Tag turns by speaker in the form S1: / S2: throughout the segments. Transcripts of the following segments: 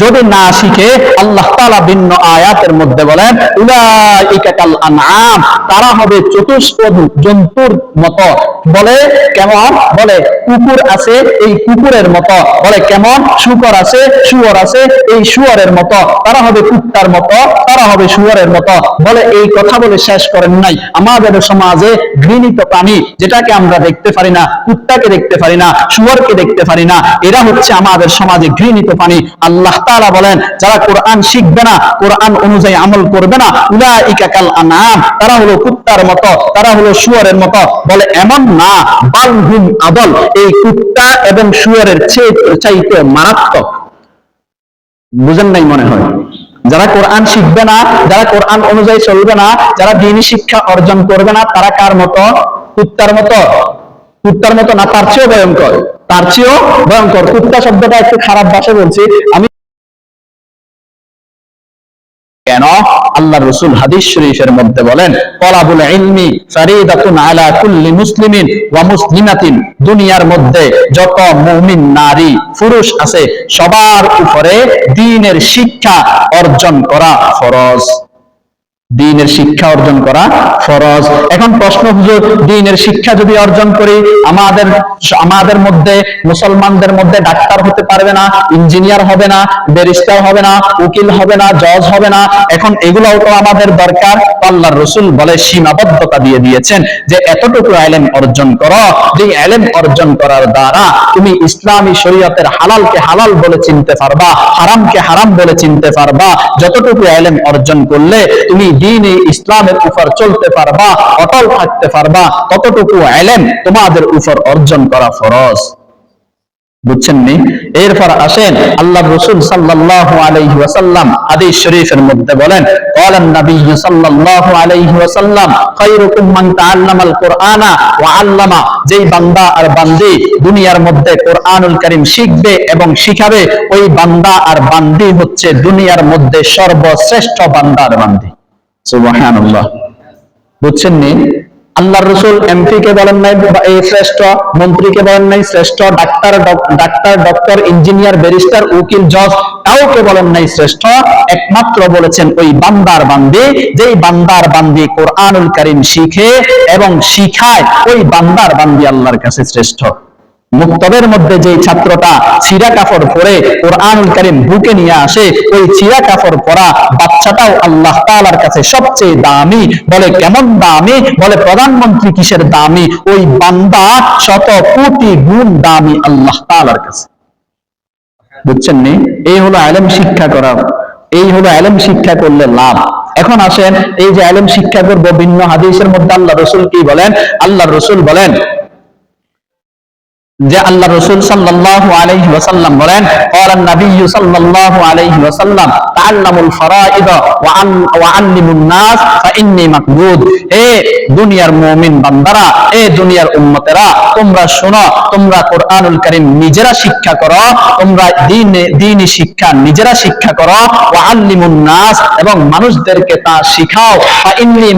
S1: যদি না শিখে, আল্লাহ তাআলা ভিন্ন আয়াতের মধ্যে বলেন, উলাইকা কাল আনআম, তারা হবে চতুষ্পদ জন্তুর মতো। বলে কেমন? বলে কুকুর আছে, এই কুকুরের মতো। বলে কেমন? শুকর আছে, শুয়োর আছে, এই শুয়োরের মতো। তারা হবে কুত্তার মতো, তারা হবে শুয়োরের মতো। বলে এই কথা বলে শেষ করেন নাই। আমাদের সমাজে ঘৃণিত প্রাণী, যেটাকে আমরা দেখতে পারি না, কুত্তাকে দেখতে পারি না, শুয়োরকে দেখতে পারি না, এরা হচ্ছে আমাদের সমাজে ঘৃণিত প্রাণী। আল্লাহ তাআলা বলেন, যারা কোরআন শিখবে না, কোরআন অনুযায়ী আমল করবে না, উলাইকা আনাম তারা হলো কুত্তার মতো, তারা হলো শুয়োরের মতো। বলে, এমন না, বালহুম আদল, এই কুত্তা এবং শুয়োরের চাইতে মারাত্মক। বুঝেন নাই মনে হয়? যারা কোরআন শিখবে না, যারা কোরআন অনুযায়ী চলবে না, যারা দিনী শিক্ষা অর্জন করবে না, তারা কার মতো? কুত্তার মতো। কুত্তার মতো না, তার চেয়েও ভয়ঙ্কর। তার চেয়েও ভয়ঙ্কর। কুত্তা শব্দটা একটু খারাপ ভাষা বলছি। আমি কেন? আল্লাহ রসুল হাদিস শরীফের মধ্যে বলেন কলাবুল ইলমি ফারিদাতুন আলা কুল্লি মুসলিমিন ওয়া মুসলিমাতিন। দুনিয়ার মধ্যে যত মুমিন নারী, পুরুষ আছে, সবার উপরে দ্বীনের শিক্ষা অর্জন করা ফরজ। দিনের শিক্ষা অর্জন করা ফরজ। এখন প্রশ্ন, হুজুর, দিনের শিক্ষা যদি অর্জন করি, আমাদের আমাদের মধ্যে, মুসলমানদের মধ্যে ডাক্তার হতে পারবে না, ইঞ্জিনিয়ার হবে না, ব্যারিস্টার হবে না, উকিল হবে না, জজ হবে না, এখন এগুলোও তো আমাদের দরকার। আল্লাহর রসুল বলে সীমাবদ্ধতা দিয়ে দিয়েছেন যে এতটুকু আলেম অর্জন করো। যে আলেম অর্জন করার দ্বারা তুমি ইসলামী শরীয়তের হালালকে হালাল বলে চিনতে পারবা, হারামকে হারাম বলে চিনতে পারবা, যতটুকু আলেম অর্জন করলে তুমি দিনে ইসলামের উপর চলতে পারবা অটল থাকতে পারবা ততটুকু আলেম তোমাদের উপর অর্জন করা ফরজ বুঝছেন নি এরপর আসেন আল্লাহ রসুল সাল্লাল্লাহু আলাইহি ওয়াসাল্লাম হাদিস শরীফের মধ্যে বলেন قال النبي صلى الله عليه وسلم خيركم من تعلم القرآن وعلم যেই বান্দা আর বান্দি দুনিয়ার মধ্যে কোরআনুল কারীম শিখবে এবং শিখাবে ওই বান্দা আর বান্দি হচ্ছে দুনিয়ার মধ্যে সর্বশ্রেষ্ঠ বান্দা আর বান্দি সুবহানাল্লাহ। বুঝছেন নি? আল্লাহর রসুল এমপি কে বলেন নাই এই শ্রেষ্ঠ মন্ত্রীকে বলেন নাই, শ্রেষ্ঠ ডাক্তার ডাক্তার, ডক্টর, ইঞ্জিনিয়ার, ব্যারিস্টার, উকিল, জজ, কাউকে বলেন নাই শ্রেষ্ঠ। একমাত্র বলেছেন ওই বান্দার বান্দি, যেই বান্দার বান্দি কোরআনুল কারীম শিখে এবং শিখায়, ওই বান্দার বান্দি আল্লাহর কাছে শ্রেষ্ঠ। মুক্তবের মধ্যে যে ছাত্রটা ছিঁড়া কাপড় পরে কোরআনুল কারীম বুকে নিয়ে আসে, ওই ছিঁড়া কাপড় পরা বাচ্চাটাও আল্লাহ তাআলার কাছে সবচেয়ে দামি। বলে, কেমন দামি? বলে, প্রধানমন্ত্রী কিসের দামি? ওই বান্দা শত কোটি গুণ দামি আল্লাহ তাআলার কাছে। বুঝছেন নি? এই হলো আলেম শিক্ষা করা এই হলো আলেম শিক্ষা করলে লাভ। এখন আসেন, এই যে আলেম শিক্ষা করব ভিন্ন হাদিসের মধ্যে আল্লাহ রসুল কি বলেন? আল্লাহ রসুল বলেন যে আল্লাহ রসুল সাল্লাল্লাহু আলাইহি ওয়াসাল্লাম বলেন ক্বালান নাবিয়্যু সাল্লাল্লাহু আলাইহি ওয়াসাল্লাম, তাআল্লামুল ওয়া আল্লিমুন নাস, ফা মাকবুদ। এ দুনিয়ার মুমিন বান্দারা এ দুনিয়ার উম্মতেরা, তোমরা শোনো, তোমরা কোরআনুল কারীম নিজেরা শিক্ষা করো, তোমরা দিন দ্বীনি শিক্ষা নিজেরা শিক্ষা করো, ওয়া আল্লিমুন নাস, এবং মানুষদেরকে তা শিখাও। ফা ইন্নী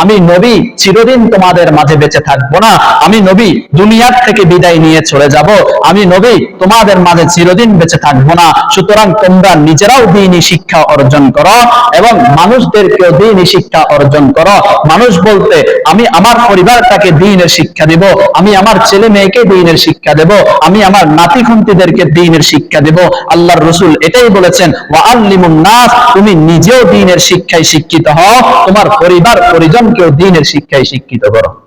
S1: আমি নবী, চিরদিন তোমাদের মাঝে বেঁচে থাকব না। আমি নবী, দুনিয়ার থেকে বিদায় নিয়ে চলে যাব। আমি নবী, তোমাদের মাঝে চিরদিন বেঁচে থাকব না। সুতরাং তোমরা নিজেরাও দিনই শিক্ষা অর্জন করো এবং মানুষদেরকেও দিনই শিক্ষা অর্জন করো। মানুষ বলতে, আমি আমার পরিবারটাকে দিনের শিক্ষা দেব, আমি আমার ছেলে মেয়েকে দিনের শিক্ষা দেব, আমি আমার নাতি খুন্তিদেরকে দিনের শিক্ষা দেব। আল্লাহর রসুল এটাই বলেছেন ওয়া আল্লিমুন নাস তুমি নিজেও দিনের শিক্ষায় শিক্ষিত হও, তোমার পরিবার পরিজনকেও দিনের শিক্ষায় শিক্ষিত করো।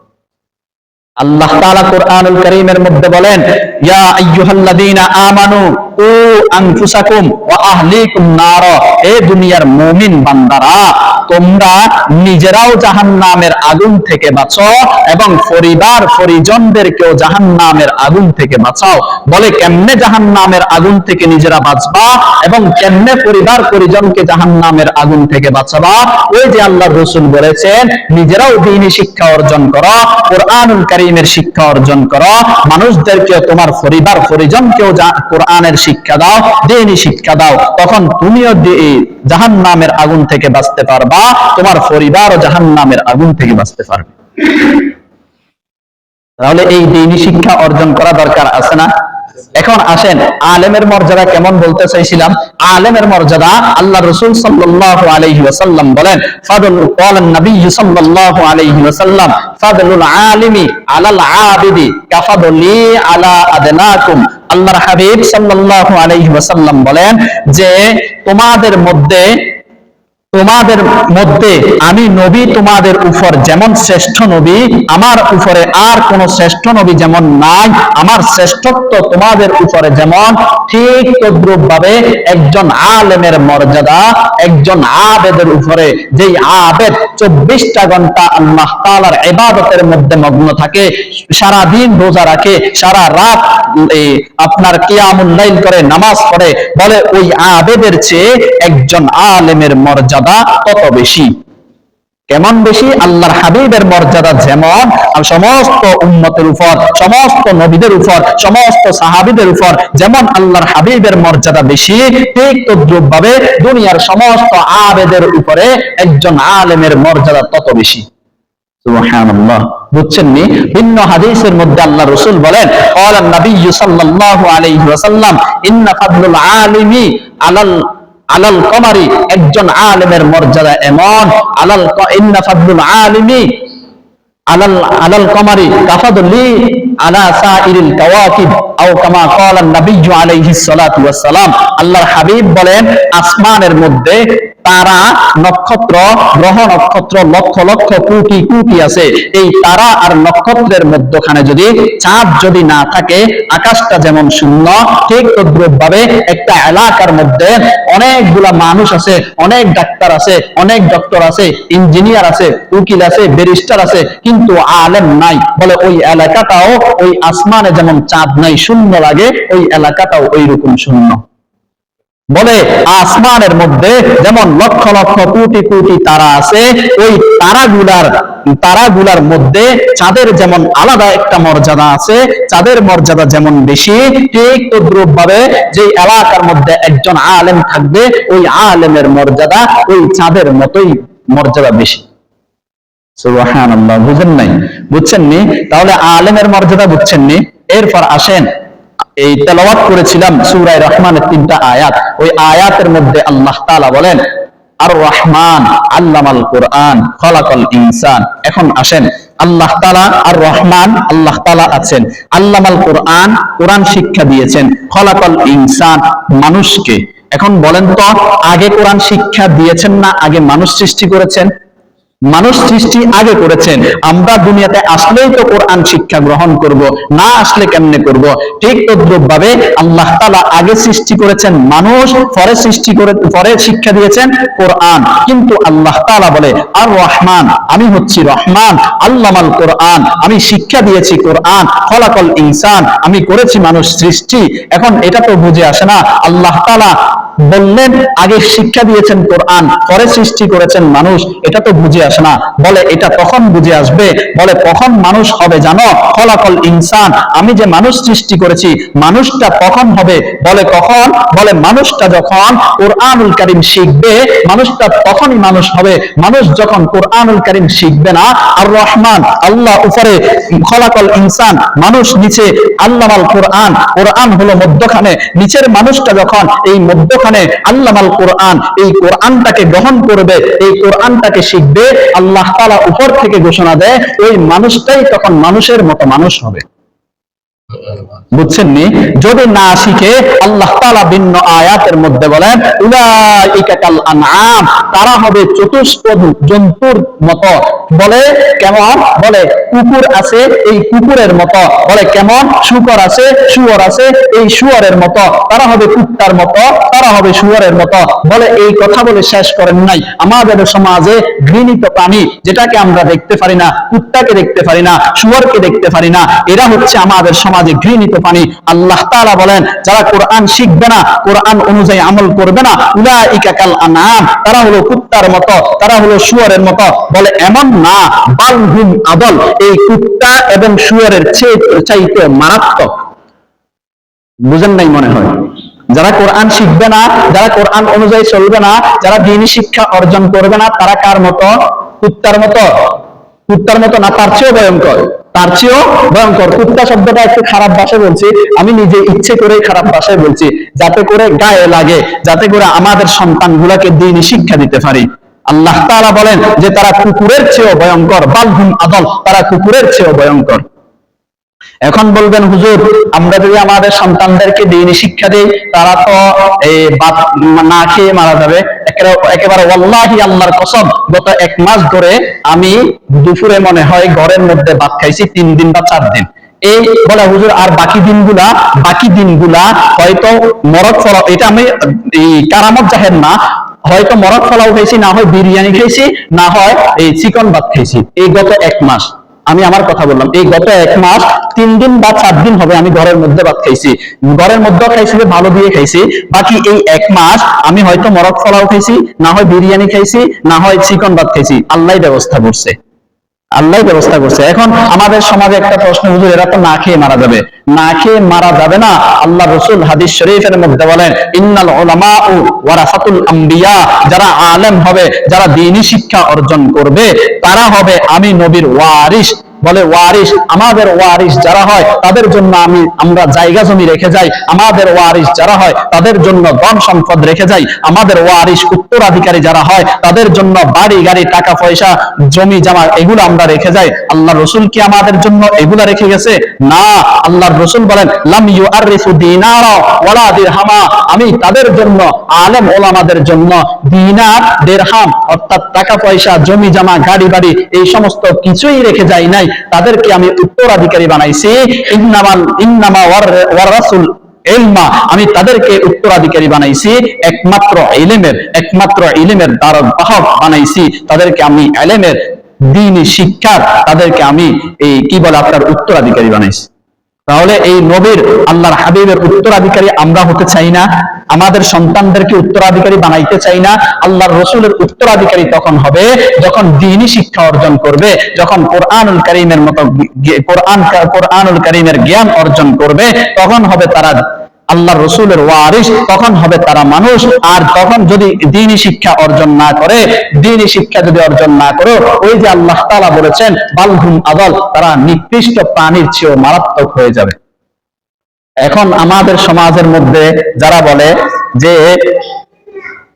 S1: আল্লাহ তাআলা কোরআনুল কারীমের মধ্যে বলেন, ইয়া আইয়ুহাল্লাযীনা আমানু, উ আনফুসাকুম ওয়া আহলিকুম নার, এ দুনিয়ার মুমিন বান্দারা তোমরা নিজেরাও জাহান্নামের আগুন থেকে বাঁচো এবং পরিবার পরিজনদেরকেও জাহান্নামের আগুন থেকে বাঁচাও। বলে কেমনে জাহান্নামের আগুন থেকে নিজেরা বাঁচবা এবং কেমনে পরিবার পরিজনকে জাহান্নামের আগুন থেকে বাঁচাবা? ওই যে আল্লাহ রসুল বলেছেন, নিজেরাও দিনী শিক্ষা অর্জন করো, কোরআনুল কারীমের শিক্ষা অর্জন করো মানুষদেরকে তোমার পরিবার পরিজনকেও কোরআনের শিক্ষা দাও, দিনী শিক্ষা দাও। তখন তুমিও জাহান নামের আগুন থেকে বাঁচতে পারবা। তোমার পরিবারও জাহান নামের আগুন থেকে বাঁচতে পারবে। তাহলে এই দিনী শিক্ষা অর্জন করা দরকার আছে না? এখন আসেন, আলেমের মর্যাদা কেমন বলতে চাইছিলাম? আলেমের মর্যাদা আল্লাহ রসুল সাল্লাল্লাহু আলাইহি ওয়াসাল্লাম বলেন, ফাদল ক্বালান নবী সাল্লাল্লাহু আলাইহি ওয়াসাল্লাম, ফাদলুল আলিমি আলাল আবিদি কাফাদলি আলা আদনাকুম। আল্লাহর হাবিব সাল্লাল্লাহু আলাইহি ওয়াসাল্লাম বলেন যে, তোমাদের মধ্যে তোমাদের মধ্যে আমি নবী তোমাদের উপর যেমন শ্রেষ্ঠ নবী, আমার উপরে আর কোন শ্রেষ্ঠ নবী যেমন নাই, আমার শ্রেষ্ঠত্ব তোমাদের উপরে যেমন, ঠিক তদ্রুপ ভাবে একজন আলেমের মর্যাদা, একজন আবেদের উপরে যেই আবেদ চব্বিশটা ঘণ্টা আল্লাহ তালার এবাদতের মধ্যে মগ্ন থাকে সারা দিন রোজা রাখে, সারা রাত আপনার কিয়ামুল্লাইল করে নামাজ পড়ে, বলে ওই আবেদের চেয়ে একজন আলেমের মর্যাদা তত বেশি। কেমন বেশি? আল্লাহর হাবিবের মর্যাদা যেমন সমস্ত উম্মতের উপর, সমস্ত নবীদের উপর, সমস্ত সাহাবিদের উপর যেমন আল্লাহর হাবিবের মর্যাদা বেশি, ঠিক তদ্রুপ ভাবে দুনিয়ার সমস্ত আবেদের উপরে একজন আলেমের মর্যাদা তত বেশি। সুবহানাল্লাহ। বুঝছেন নি? ভিন্ন হাদিসের মধ্যে আল্লাহ রসুল বলেন, ক্বালা নবী সাল্লাল্লাহু আলাইহি ইন্না ফাদলুল আলিমি আলাল আলাল কমারি, একজন আলেমের মর্যাদা এমন। আলাল ইন্না ফাদলুল আলিমি। আলাল আলাল কমারি কাফাদুল্লি আলা সাইরিল কাওয়াকিব, আও কামা ক্বালা নবী আলাইহিস সালাতু ওয়াস সালাম। আল্লাহর হাবিব বলেন, আসমানের মধ্যে তারা নক্ষত্র, গ্রহ নক্ষত্র, লক্ষ লক্ষ কোটি কোটি আছে। এই তারা আর নক্ষত্রের মধ্যখানে যদি চাঁদ যদি না থাকে, আকাশটা যেমন শূন্য, ঠিক তদ্রুপ ভাবে একটা এলাকার মধ্যে অনেকগুলা মানুষ আছে, অনেক ডাক্তার আছে, অনেক ডক্টর আছে, ইঞ্জিনিয়ার আছে, উকিল আছে, ব্যারিস্টার আছে, কিন্তু আলেম নাই। বলে ওই এলাকাটাও ওই আসমানে যেমন চাঁদ নাই, শূন্য লাগে, ওই এলাকাটাও ওই রকম শূন্য। বলে, আসমানের মধ্যে যেমন লক্ষ লক্ষ কোটি কোটি তারা আছে, ওই তারাগুলার তারাগুলার মধ্যে চাঁদের যেমন আলাদা একটা মর্যাদা আছে, চাঁদের মর্যাদা যেমন বেশি, ঠিক তদ্রুপ ভাবে যে এলাকার মধ্যে একজন আলেম থাকবে, ওই আলেমের মর্যাদা, ওই চাঁদের মতোই মর্যাদা বেশি। বুঝেন নাই? বুঝছেন নি? তাহলে আলেমের মর্যাদা বুঝছেন নি? এরপর আসেন এই তেলাওয়াত করেছিলাম সূরায়ে রহমানের তিনটা আয়াত। ওই আয়াতের মধ্যে আল্লাহ তাআলা বলেন আর রহমান আল্লামাল কোরআন, খলাকল ইনসান। এখন আসেন, আল্লাহ তালা আর রহমান আল্লাহ তাআলা আছেন, আল্লামাল কোরআন কোরআন শিক্ষা দিয়েছেন, খলাকল ইনসান মানুষকে। এখন বলেন তো, আগে কোরআন শিক্ষা দিয়েছেন না আগে মানুষ সৃষ্টি করেছেন? মানুষ সৃষ্টি আগে করেছেন। আমরা দুনিয়াতে আসলেই তো কোরআন শিক্ষা গ্রহণ করব, না আসলে কেমনে করব? ঠিক তদ্রুপ ভাবে আল্লাহ তাআলা আগে সৃষ্টি করেছেন, মানুষ পরে সৃষ্টি করে, পরে শিক্ষা দিয়েছেন কোরআন। কিন্তু আল্লাহ তাআলা বলে, আর রহমান, আমি হচ্ছি রহমান, আল্লামাল কোরআন, আমি শিক্ষা দিয়েছি কোরআন, খলাকল ইনসান, আমি করেছি মানুষ সৃষ্টি। এখন এটা তো বুঝে আসে না। আল্লাহ তাআলা বললেন, আগে শিক্ষা দিয়েছেন কোরআন, পরে সৃষ্টি করেছেন মানুষ। এটা তো বুঝে আসে না। বলে, এটা তখন বুঝে আসবে। বলে কখন মানুষ হবে জানো? ফলাফল ইনসান। আমি যে মানুষ সৃষ্টি করেছি, মানুষটা কখন হবে। বলে কখন বলে, মানুষটা যখন কোরআনুল কারিম শিখবে, মানুষটা তখনই মানুষ হবে। মানুষ যখন কোরআনুল কারিম শিখবে না, আর রহমান আল্লাহ উপরে খলাকল ইনসান, মানুষ নিচে আল্লামাল কোরআন কোরআন হলো মধ্যখানে। নিচের মানুষটা যখন, এই মধ্যখানে আল্লামাল কোরআন, এই কোরআনটাকে গ্রহণ করবে, এই কোরআনটাকে শিখবে, আল্লাহ তালা উপর থেকে ঘোষণা দেয়, ওই মানুষটাই তখন মানুষের মতো মানুষ হবে। বুঝছেন নি যদি না শিখে আল্লাহ তাআলা ভিন্ন আয়াতের মধ্যে বলেন কাল তারা হবে চতুষ্পদ জন্তুর মতো। বলে কেমন? বলে কুকুর আছে, এই কুকুরের মতো। বলে কেমন? শুকর আছে, শুয়োর আছে, এই শুয়োরের মতো। তারা হবে কুত্তার মতো, তারা হবে শুয়োরের মতো। বলে এই কথা বলে শেষ করেন নাই। আমাদের সমাজে ঘৃণিত প্রাণী, যেটাকে আমরা দেখতে পারি না, কুত্তাকে দেখতে পারি না, শুয়োরকে দেখতে পারি না, এরা হচ্ছে আমাদের সমাজে ঘৃণিত প্রাণী আল্লাহ তাআলা বলেন, যারা কোরআন শিখবে না, কোরআন অনুযায়ী আমল করবে না, উলাইকা কাল আনাম তারা হলো কুত্তার মতো, তারা হলো শুয়োরের মতো। বলে, এমন না বালহুম আদল, এই কুত্তা এবং শুয়োরের চাইতে মারাত্মক। বুঝেন নাই মনে হয়? যারা কোরআন শিখবে না, যারা কোরআন অনুযায়ী চলবে না, যারা দিনী শিক্ষা অর্জন করবে না, তারা কার মতো? কুত্তার মতো। কুত্তার মতো না, তার চেয়েও ভয়ঙ্কর। তার চেয়েও ভয়ঙ্কর। কুত্তা শব্দটা একটু খারাপ ভাষায় বলছি, আমি নিজে ইচ্ছে করে খারাপ ভাষায় বলছি, যাতে করে গায়ে লাগে, যাতে করে আমাদের সন্তান গুলাকে দিনই শিক্ষা দিতে পারি। আল্লাহ তাআলা বলেন যে, তারা কুকুরের চেয়েও ভয়ঙ্কর, বালহুম আদল, তারা কুকুরের চেয়েও ভয়ঙ্কর। এখন বলবেন, হুজুর, আমরা যদি আমাদের সন্তানদেরকে দিনই শিক্ষা দেই, তারা তো না খেয়ে মারা যাবে। একেবারে- ওয়াল্লাহি আল্লাহর কসম, গত এক মাস ধরে আমি দুপুরে মনে হয় ঘরের মধ্যে ভাত খাইছি, তিন দিন বা চার দিন। এই বলে, হুজুর, আর বাকি দিনগুলা বাকি দিনগুলা হয়তো মরক ফল এটা আমি কারামত জাহের না, হয়তো মরক ফলাও খাইছি, না হয় বিরিয়ানি খাইছি, না হয় এই চিকন ভাত খাইছি। এই গত এক মাস। আমি আমার কথা বললাম। এই গত এক মাস, তিন দিন বা চার দিন হবে আমি ঘরের মধ্যে ভাত খাইছি। ঘরের মধ্যে খাইছি ভালো দিয়ে খাইছি। বাকি এই এক মাস আমি হয়তো মরক ফলাও খাইছি, না হয় বিরিয়ানি খাইছি, না হয় চিকন ভাত খাইছি। আল্লাহ ব্যবস্থা করছে। আল্লাহ ব্যবস্থা করছে। এখন আমাদের সমাজে একটা প্রশ্ন, হুজুর, এরা তো না খেয়ে মারা যাবে। না খেয়ে মারা যাবে না। আল্লাহ রসুল হাদিস শরীফের মধ্যে বলেন, ইন্নাল ওলামা ও ওয়ারাসাতুল আম্বিয়া যারা আলেম হবে, যারা দিনী শিক্ষা অর্জন করবে, তারা হবে আমি নবীর ওয়ারিস বলে ওয়ারিস আমাদের ওয়ারিস যারা হয়, তাদের জন্য আমি, আমরা জায়গা জমি রেখে যাই। আমাদের ওয়ারিস যারা হয়, তাদের জন্য ধন সম্পদ রেখে যাই। আমাদের ওয়ারিস উত্তরাধিকারী যারা হয়, তাদের জন্য বাড়ি, গাড়ি, টাকা, পয়সা, জমি, জামা, এগুলো আমরা রেখে যাই। আল্লাহ রসুল কি আমাদের জন্য এগুলা রেখে গেছে? না। আল্লাহর রসুল বলেন, লাম ইউ আরিফু দিনারা ওয়ালা দিরহামা। আমি তাদের জন্য, আলেম ওলামাদের জন্য দিনার দেরহাম অর্থাৎ টাকা, পয়সা, জমি, জামা, গাড়ি, বাড়ি, এই সমস্ত কিছুই রেখে যাই নাই। তাদেরকে আমি উত্তরাধিকারী বানাইছি। ইন্নামাল ইন্নামা ওয়ার- রাসুল এলমা আমি তাদেরকে উত্তরাধিকারী বানাইছি। একমাত্র ইলেমের একমাত্র ইলেমের দ্বারা বাহক বানাইছি। তাদেরকে আমি এলেমের দিন শিক্ষার তাদেরকে আমি এই কি বলে আপনার উত্তরাধিকারী বানাইছি। তাহলে এই নবীর আল্লাহর হাবিবের উত্তরাধিকারী আমরা হতে চাই না, আমাদের সন্তানদেরকে উত্তরাধিকারী বানাইতে চাই না, আল্লাহর রসুলের উত্তরাধিকারী তখন হবে যখন দিনই শিক্ষা অর্জন করবে, যখন কোরআনুল করিমের মতো কোরআন কোরআনুল করিমের জ্ঞান অর্জন করবে, তখন হবে তারা আল্লাহ রসুলের ওয়ারিস তখন হবে তারা মানুষ। আর তখন যদি দিনই শিক্ষা অর্জন না করে, দিনই শিক্ষা যদি অর্জন না করে, ওই যে আল্লাহ তালা বলেছেন বালহুম আদল, তারা নিকৃষ্ট প্রাণীর চেয়েও মারাত্মক হয়ে যাবে। এখন আমাদের সমাজের মধ্যে যারা বলে যে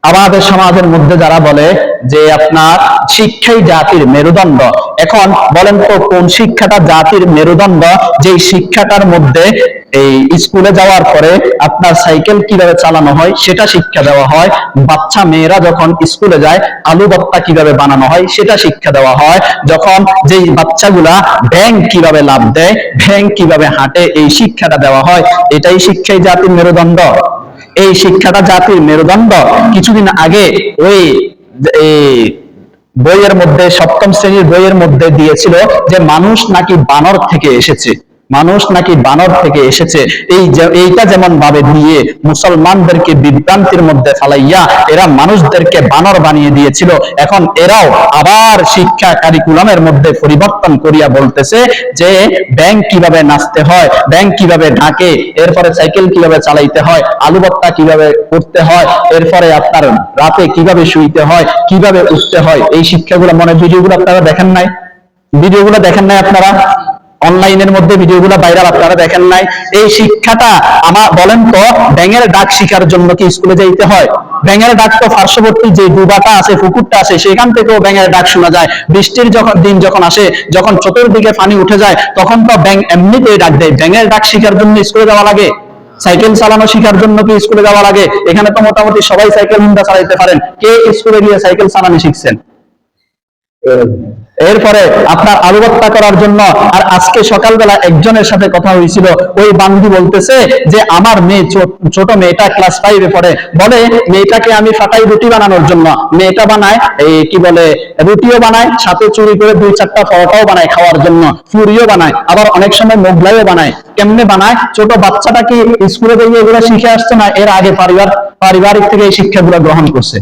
S1: আমাদের সমাজের মধ্যে যারা বলে যে আপনার শিক্ষাই জাতির মেরুদণ্ড, এখন বলেন তো কোন শিক্ষাটা জাতির মেরুদণ্ড? যেই শিক্ষাটার মধ্যে এই স্কুলে যাওয়ার পরে আপনার সাইকেল কীভাবে চালানো হয়, সেটা শিক্ষা দেওয়া হয়। বাচ্চা মেয়েরা যখন স্কুলে যায়, আলু ভর্তা কীভাবে বানানো হয়, সেটা শিক্ষা দেওয়া হয়। যখন যেই বাচ্চাগুলা ব্যাংক কীভাবে লাভ দেয়, ব্যাংক কীভাবে হাঁটে, এই শিক্ষাটা দেওয়া হয়। এটাই শিক্ষাই জাতির মেরুদণ্ড। এই শিক্ষাটা জাতির মেরুদণ্ড। কিছুদিন আগে ওই বইয়ের মধ্যে, সপ্তম শ্রেণির বইয়ের মধ্যে দিয়েছিল যে, মানুষ নাকি বানর থেকে এসেছে। মানুষ নাকি বানর থেকে এসেছে। এই এইটা যেমন ভাবে দিয়ে মুসলমানদেরকে বিভ্রান্তির মধ্যে ফালাইয়া এরা মানুষদেরকে বানর বানিয়ে দিয়েছিল, এখন এরাও আবার শিক্ষা কারিকুলামের মধ্যে পরিবর্তন করিয়া বলতেছে যে, ব্যাংক কীভাবে নাচতে হয়, ব্যাংক কীভাবে ঢাকে, এরপরে সাইকেল কীভাবে চালাইতে হয়, আলু ভর্তা কীভাবে করতে হয়, এরপরে আপনার রাতে কীভাবে শুইতে হয়, কীভাবে উঠতে হয়, এই শিক্ষাগুলো মনে ভিডিওগুলো আপনারা দেখেন নাই? ভিডিওগুলো দেখেন নাই আপনারা? অনলাইনের মধ্যে ভিডিওগুলো ভাইরাল আপনারা দেখেন নাই। এই শিক্ষাটা আমার বলেন তো, ব্যাঙের ডাক শিখার জন্য কি স্কুলে যাইতে হয়? ব্যাঙের ডাক তো পার্শ্ববর্তী যে ডুবাটা আছে, পুকুরটা আছে, সেখান থেকেও ব্যাঙের ডাক শোনা যায়। বৃষ্টির যখন দিন যখন আসে, যখন চতুর্দিকে পানি উঠে যায়, তখন তো ব্যাঙ এমনিতেই ডাক দেয়। ব্যাঙের ডাক শিখার জন্য স্কুলে যাওয়া লাগে? সাইকেল চালানো শেখার জন্য কি স্কুলে যাওয়া লাগে? এখানে তো মোটামুটি সবাই সাইকেল হুন্ডা চালাইতে পারেন। কে স্কুলে গিয়ে সাইকেল চালানো শিখছেন? এরপরে আপনার আলু ভর্তা করার জন্য, আর আজকে সকালবেলা একজনের সাথে কথা হয়েছিল, ওই বান্ধি বলতেছে যে, আমার মেয়ে ছোট মেয়েটা ক্লাস ফাইভে পড়ে। বলে, মেয়েটাকে আমি ফাটাই রুটি বানানোর জন্য। মেয়েটা বানায় এই কি বলে, রুটিও বানায়, সাথে চুরি করে দুই চারটা পরোটাও বানায় খাওয়ার জন্য। ফুরিও বানায়, আবার অনেক সময় মোগলাইও বানায়। কেমনে বানায়? ছোট বাচ্চাটা কি স্কুলে গিয়ে এগুলো শিখে আসছে না, এর আগে পরিবার, পারিবারিক থেকে এই শিক্ষাগুলো গ্রহণ করছে।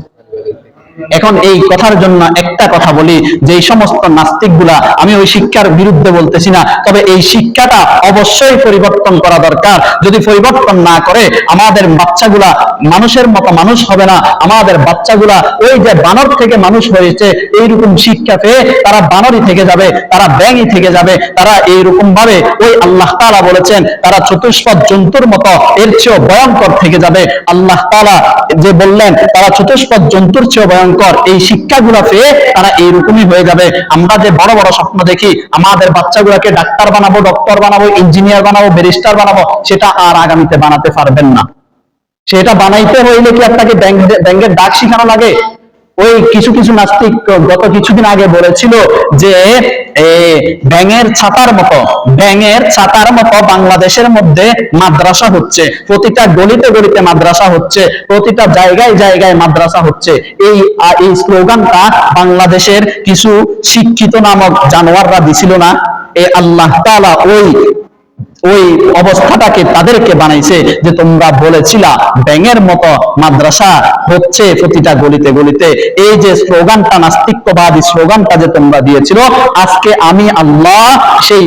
S1: এখন এই কথার জন্য একটা কথা বলি যে সমস্ত নাস্তিকগুলা আমি ওই শিক্ষার বিরুদ্ধে বলতেছি না, তবে এই শিক্ষাটা অবশ্যই পরিবর্তন করা দরকার। যদি পরিবর্তন না করে, আমাদের বাচ্চাগুলা মানুষের মতো মানুষ হবে না। আমাদের বাচ্চাগুলা ওই যে বানর থেকে মানুষ হয়েছে, এইরকম শিক্ষা পেয়ে তারা বানরই থেকে যাবে, তারা ব্যাঙই থেকে যাবে, তারা এইরকম ভাবে ওই আল্লাহ তালা বলেছেন, তারা চতুষ্পদ জন্তুর মতো, এর চেয়েও ভয়ঙ্কর থেকে যাবে। আল্লাহ তালা যে বললেন, তারা চতুষ্পদ জন্তুর চেয়েও ভয়ঙ্কর এই শিক্ষাগুলা পেয়ে তারা এইরকমই হয়ে যাবে। আমরা যে বড় বড় স্বপ্ন দেখি, আমাদের বাচ্চাগুলাকে ডাক্তার বানাবো, ডক্টর বানাবো, ইঞ্জিনিয়ার বানাবো, ব্যারিস্টার বানাবো, সেটা আর আগামীতে বানাতে পারবেন না। সেটা বানাইতে হইলে কি আপনাকে ব্যাংক ব্যাংকের ডাক শিখানো লাগে? ওই কিছু কিছু নাস্তিক গত কিছুদিন আগে বলেছিল যে ব্যাঙের ছাতার মতো, ব্যাঙের ছাতার মতো বাংলাদেশের মধ্যে মাদ্রাসা হচ্ছে। প্রতিটা গলিতে গলিতে মাদ্রাসা হচ্ছে, প্রতিটা জায়গায় জায়গায় মাদ্রাসা হচ্ছে। এই এই স্লোগানটা বাংলাদেশের কিছু শিক্ষিত নামক জানোয়াররা দিছিল না। এই আল্লাহ তাআলা ওই ওই অবস্থাটাকে তাদেরকে বানাইছে যে তোমরা বলেছিলা, ব্যাঙের মতো মাদ্রাসা হচ্ছে প্রতিটা গলিতে গলিতে। এই যে স্লোগানটা, নাস্তিকবাদী স্লোগানটা যে তোমরা দিয়েছিল, আজকে আমি আল্লাহ সেই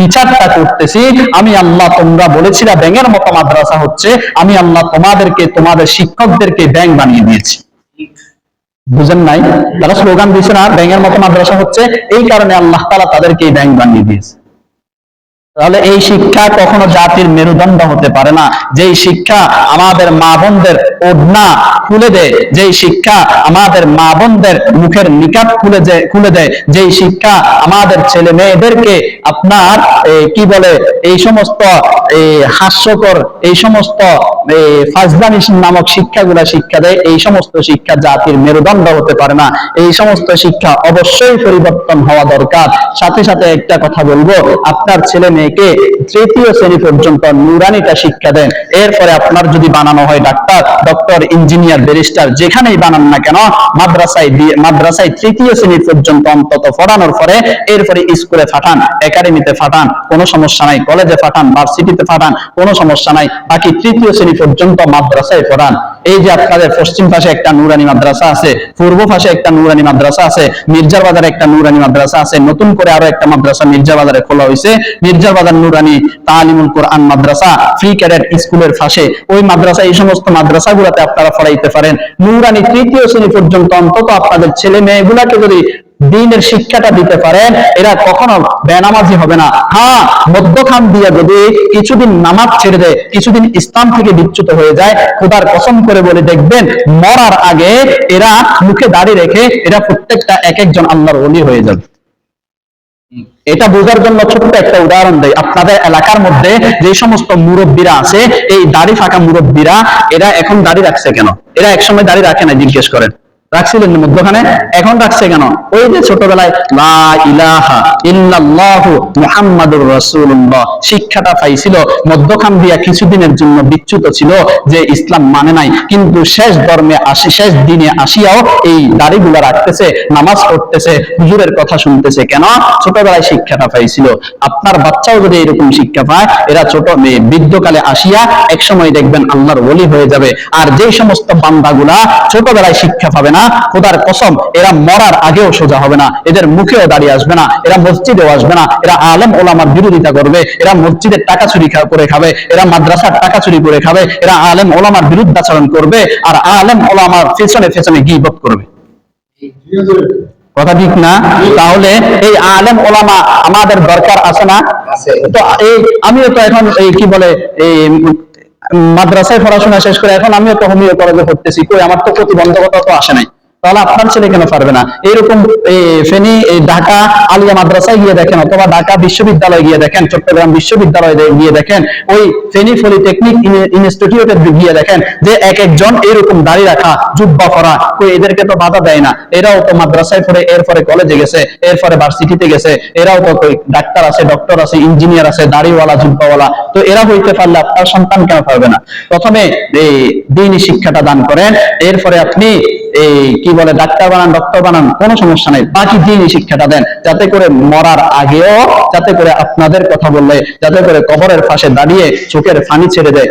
S1: বিচারটা করতেছি, আমি আল্লাহ তোমরা বলেছিলা ব্যাঙের মতো মাদ্রাসা হচ্ছে, আমি আল্লাহ তোমাদেরকে, তোমাদের শিক্ষকদেরকে ব্যাং বানিয়ে দিয়েছি। বুঝেন নাই? তারা স্লোগান দিয়েছে না ব্যাঙের মতো মাদ্রাসা হচ্ছে, এই কারণে আল্লাহ তালা তাদেরকে এই বানিয়ে দিয়েছে। তাহলে এই শিক্ষা কখনো জাতির মেরুদণ্ড হতে পারে না। যেই শিক্ষা আমাদের মা বোনদের ওড়না খুলে দেয়, যেই শিক্ষা আমাদের মা বোনদের মুখের নিকাপ খুলে দেয় খুলে দেয়, যেই শিক্ষা আমাদের ছেলে মেয়েদেরকে আপনার কি বলে, এই সমস্ত এই হাস্যকর, এই সমস্ত এ, ফাজলামি নামক শিক্ষাগুলা শিক্ষা দেয়। এই সমস্ত শিক্ষা জাতির মেরুদণ্ড হতে পারে না। এই সমস্ত শিক্ষা অবশ্যই পরিবর্তন হওয়া দরকার। সাথে সাথে একটা কথা বলব আপনার ছেলে মেয়েকে তৃতীয় শ্রেণি পর্যন্ত নুরানিটা শিক্ষা দেন। এরপরে আপনার যদি বানানো হয় ডাক্তার ডক্টর ইঞ্জিনিয়ার ব্যারিস্টার যেখানেই বানান না কেন মাদ্রাসায় মাদ্রাসায় তৃতীয় শ্রেণি পর্যন্ত অন্তত পড়ানোর পরে এরপরে স্কুলে ফাটান একাডেমিতে ফাটান কোনো সমস্যা নাই কলেজে ফাটান ভার্সিটিতে ফাটান কোনো সমস্যা নাই। বাকি তৃতীয় শ্রেণি পর্যন্ত মাদ্রাসায় পড়ান। এই যে আপনাদের পশ্চিম পাশে একটা নুরানি মাদ্রাসা আছে, পূর্ব পাশে একটা নুরানি মাদ্রাসা আছে মির্জার বাজারে একটা নুরানি মাদ্রাসা আছে, নতুন করে আরও একটা মাদ্রাসা মির্জা বাজারে খোলা হয়েছে মির্জার বাজার নুরানি তালিমুল কোরআন মাদ্রাসা, ফ্রি ক্যাডেট স্কুলের পাশে। ওই মাদ্রাসা, এই সমস্ত মাদ্রাসাগুলোতে আপনারা পড়াইতে পারেন। নুরানি তৃতীয় শ্রেণি পর্যন্ত অন্তত আপনাদের ছেলে মেয়েগুলাকে যদি দিনের শিক্ষাটা দিতে পারেন এরা কখনো বেনামাজি হবে না। হ্যাঁ মধ্যখান দিয়ে যদি কিছুদিন নামাজ ছেড়ে দেয়, কিছুদিন ইসলাম থেকে বিচ্যুত হয়ে যায়, খোদার কসম করে বলে দেখবেন, মরার আগে এরা মুখে দাঁড়িয়ে রেখে এরা প্রত্যেকটা এক একজন আল্লাহর ওলি হয়ে যাবে। এটা বোঝার জন্য ছোট্ট একটা উদাহরণ দেয় আপনাদের এলাকার মধ্যে যে সমস্ত মুরব্বীরা আছে, এই দাড়ি ফাঁকা মুরব্বীরা, এরা এখন দাড়ি রাখছে কেন? এরা একসময় দাড়ি রাখে না জিজ্ঞেস করেন। রাখছিলেন মধ্যখানে, এখন রাখছে কেন? ওই যে ছোটবেলায় ইলাহা মুহাম্মাদুর রাসূলুল্লাহ শিক্ষাটা পাইছিল। মধ্যখান দিয়া কিছুদিনের জন্য বিচ্যুত ছিল যে ইসলাম মানে নাই। কিন্তু শেষ ধর্মে আসি, শেষ দিনে আসিয়াও এই দাড়িগুলা রাখতেছে, নামাজ পড়তেছে, হুজুরের কথা শুনতেছে। কেন? ছোটবেলায় শিক্ষাটা পাইছিল। আপনার বাচ্চাও যদি এরকম শিক্ষা পায়, এরা ছোট মেয়ে, বৃদ্ধকালে আসিয়া এক সময় দেখবেন আল্লাহর ওলি হয়ে যাবে। আর যে সমস্ত বান্দাগুলা ছোটবেলায় শিক্ষা পাবে না খোদার কসম এরা মরার আগেও সোজা হবে না এদের মুখেও দাঁড়িয়ে আসবে না এরা মসজিদেও আসবে না এরা আলেম ওলামার বিরোধিতা করবে এরা মসজিদের টাকা চুরি করে খাবে এরা মাদ্রাসার টাকা চুরি করে খাবে এরা আলেম ওলামার বিরুদ্ধাচরণ করবে আর আলেম ওলামার পেছনে পেছনে গিবত করবে। কথা ঠিক না? তাহলে এই আলেম ওলামা আমাদের দরকার আছে না? তো এই আমিও তো এখন এই কি বলে এই মাদ্রাসায় পড়াশোনা শেষ করে এখন আমিও তো হোমিও কলেজে পড়তেছি কই আমার তো প্রতিবন্ধকতা তো আসে নাই। তাহলে আপনার ছেলে কেন পারবে না? এইরকম এই ফেনী ঢাকা, আলিয়া মাদ্রাসায় গিয়ে দেখেন অথবা ঢাকা বিশ্ববিদ্যালয়ে গিয়ে দেখেন, চট্টগ্রাম বিশ্ববিদ্যালয়ে গিয়ে দেখেন, ওই ফেনী পলিটেকনিক ইনস্টিটিউটে গিয়ে দেখেন যে এক একজন এরকম দাড়ি রাখা, জুব্বা করা কই এদেরকে তো বাধা দেয় না। এরাও তো মাদ্রাসায় পড়ে, এরপরে কলেজে গেছে, এরপরে ভার্সিটিতে গেছে, এরাও তো ডাক্তার আছে ডক্টর আছে ইঞ্জিনিয়ার আছে, দাড়িওয়ালা, জুব্বাওয়ালা, তো এরা হইতে পারলে আপনার সন্তান কেন পারবে না? প্রথমে এই দিনই শিক্ষাটা দান করেন, এরপরে আপনি এই কি বলে, ডাক্তার বানান, ডক্টর বানান, কোনো সমস্যা নাই। বাকি দিনই শিক্ষাটা দেন। যাতে করে মরার আগেও, যাতে করে আপনাদের কথা বললে, যাতে করে কবরের পাশে দাঁড়িয়ে চোখের ফানি ছেড়ে দেয়।